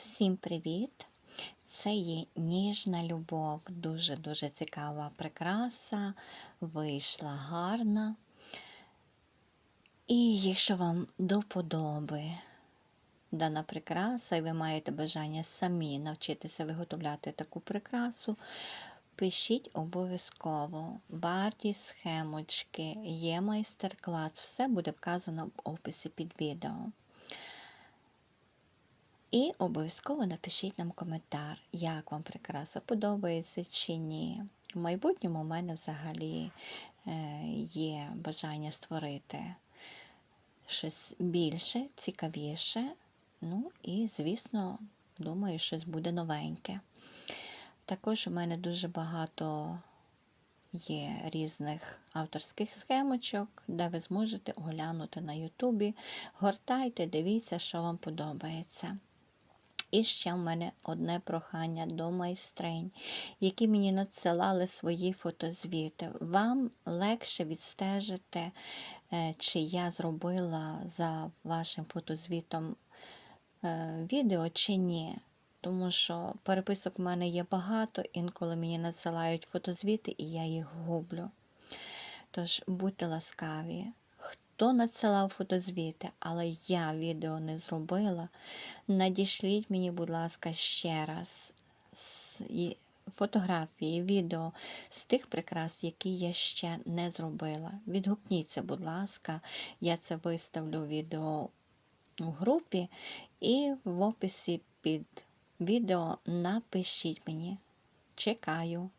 Всім привіт! Це є ніжна любов, дуже-дуже цікава прикраса, вийшла гарна. І якщо вам до вподоби дана прикраса, і ви маєте бажання самі навчитися виготовляти таку прикрасу, пишіть обов'язково. Вартість схемочки, є майстер-клас, все буде вказано в описі під відео. І обов'язково напишіть нам коментар, як вам прикраса подобається чи ні. В майбутньому у мене взагалі е, є бажання створити щось більше, цікавіше. Ну і, звісно, думаю, щось буде новеньке. Також у мене дуже багато є різних авторських схемочок, де ви зможете оглянути на Ютубі. Гортайте, дивіться, що вам подобається. І ще в мене одне прохання до майстринь, які мені надсилали свої фотозвіти. Вам легше відстежити, е, чи я зробила за вашим фотозвітом е, відео, чи ні. Тому що переписок в мене є багато, інколи мені надсилають фотозвіти, і я їх гублю. Тож будьте ласкаві. Хто надсилав фотозвіти, але я відео не зробила, надішліть мені, будь ласка, ще раз фотографії, відео з тих прикрас, які я ще не зробила. Відгукніться, будь ласка, я це виставлю відео у групі і в описі під відео напишіть мені. Чекаю.